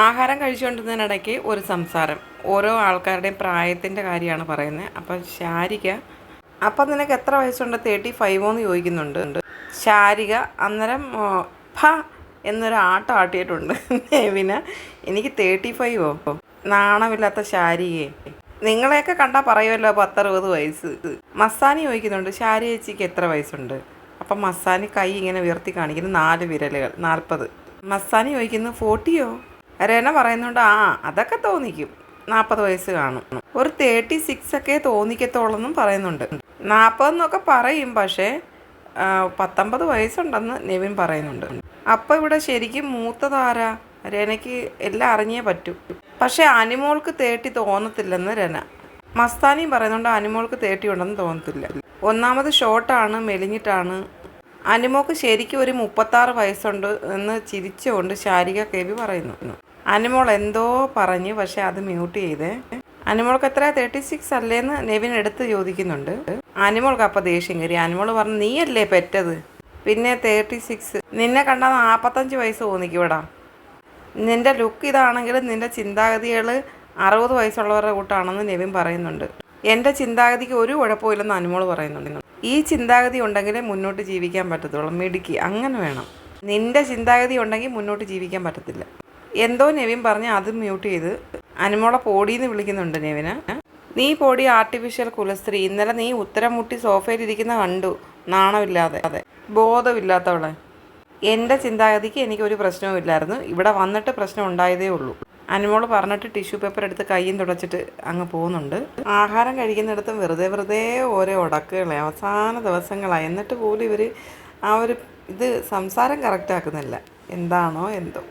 ആഹാരം കഴിച്ചുകൊണ്ടിരുന്നതിനിടയ്ക്ക് ഒരു സംസാരം. ഓരോ ആൾക്കാരുടെയും പ്രായത്തിന്റെ കാര്യമാണ് പറയുന്നത്. അപ്പം ശാരിക അപ്പം നിനക്ക് എത്ര വയസ്സുണ്ട്? തേർട്ടി ഫൈവോ എന്ന് ചോദിക്കുന്നുണ്ട്. ശാരിക അന്നേരം ഫ എന്നൊരു ആട്ടം ആട്ടിയിട്ടുണ്ട്. നെവിന് എനിക്ക് തേർട്ടി ഫൈവോ നാണമില്ലാത്ത ശാരികയെ. നിങ്ങളെയൊക്കെ കണ്ടാൽ പറയുമല്ലോ പത്തറുപത് വയസ്സ്. മസാനി ചോദിക്കുന്നുണ്ട് ശാരി ചേച്ചിക്ക് എത്ര വയസ്സുണ്ട്? അപ്പം മസാനി കൈ ഇങ്ങനെ ഉയർത്തി കാണിക്കുന്നു നാല് വിരലുകൾ നാൽപ്പത്. മസാനി ചോദിക്കുന്നു ഫോർട്ടിയോ? രന പറയുന്നുണ്ട് ആ അതൊക്കെ തോന്നിക്കും. നാൽപ്പത് വയസ്സ് കാണും. ഒരു തേർട്ടി സിക്സ് ഒക്കെ തോന്നിക്കത്തോളെന്നും പറയുന്നുണ്ട്. നാൽപ്പതെന്നൊക്കെ പറയും പക്ഷേ പത്തൊമ്പത് വയസ്സുണ്ടെന്ന് നെവിൻ പറയുന്നുണ്ട്. അപ്പോൾ ഇവിടെ ശരിക്കും മൂത്തതാരാ? രനയ്ക്ക് എല്ലാം അറിഞ്ഞേ പറ്റൂ. പക്ഷേ അനിമോൾക്ക് തേട്ടി തോന്നത്തില്ലെന്ന് രന മസ്താനിയും പറയുന്നുണ്ട് അനിമോൾക്ക് തേട്ടി ഉണ്ടെന്ന് തോന്നത്തില്ല. ഒന്നാമത് ഷോർട്ടാണ് മെലിഞ്ഞിട്ടാണ്. അനിമോക്ക് ശരിക്കും ഒരു മുപ്പത്താറ് വയസ്സുണ്ട് എന്ന് ചിരിച്ചുകൊണ്ട് ശാരിക കെവി പറയുന്നു. അനുമോൾ എന്തോ പറഞ്ഞു പക്ഷെ അത് മ്യൂട്ട് ചെയ്തേ. അനുമോൾക്ക് എത്ര തേർട്ടി സിക്സ് അല്ലേന്ന് നെവിൻ എടുത്ത് ചോദിക്കുന്നുണ്ട്. അനുമോൾക്ക് അപ്പം ദേഷ്യം കയറി. അനുമോൾ പറഞ്ഞു നീയല്ലേ പെറ്റത്? പിന്നെ തേർട്ടി സിക്സ്. നിന്നെ കണ്ടാൽ നാൽപ്പത്തഞ്ച് വയസ്സ് തോന്നിക്കൂടാ നിന്റെ ലുക്ക് ഇതാണെങ്കിലും നിന്റെ ചിന്താഗതികൾ അറുപത് വയസ്സുള്ളവരുടെ കൂട്ടാണെന്ന് നെവിൻ പറയുന്നുണ്ട്. എന്റെ ചിന്താഗതിക്ക് ഒരു കുഴപ്പമില്ലെന്ന് അനുമോൾ പറയുന്നുണ്ട്. ഈ ചിന്താഗതി ഉണ്ടെങ്കിലേ മുന്നോട്ട് ജീവിക്കാൻ പറ്റത്തുള്ളൂ. മിടുക്കി. അങ്ങനെ വേണം. നിന്റെ ചിന്താഗതി ഉണ്ടെങ്കിൽ മുന്നോട്ട് ജീവിക്കാൻ പറ്റത്തില്ല. എന്തോ നെവിൻ പറഞ്ഞ് അത് മ്യൂട്ട് ചെയ്ത് അനുമോളെ പോടിയെന്ന് വിളിക്കുന്നുണ്ട് നെവിന്. നീ പോടി ആർട്ടിഫിഷ്യൽ കുലസ്ത്രീ. ഇന്നലെ നീ ഉത്തരം മുട്ടി സോഫയിലിരിക്കുന്ന കണ്ടു. നാണമില്ലാതെ. അതെ ബോധമില്ലാത്തവളെ. എന്റെ ചിന്താഗതിക്ക് എനിക്കൊരു പ്രശ്നവുമില്ലായിരുന്നു. ഇവിടെ വന്നിട്ട് പ്രശ്നം ഉണ്ടായതേ ഉള്ളൂ. അനുമോൾ പറഞ്ഞിട്ട് ടിഷ്യൂ പേപ്പർ എടുത്ത് കൈയും തുടച്ചിട്ട് അങ്ങ് പോകുന്നുണ്ട്. ആഹാരം കഴിക്കുന്നിടത്തും വെറുതെ വെറുതെ ഓരോ ഉടക്കുകളെ അവസാന ദിവസങ്ങളായി. എന്നിട്ട് പോലും ഇവർ ആ ഒരു ഇത് സംസാരം കറക്റ്റാക്കുന്നില്ല എന്താണോ എന്തോ.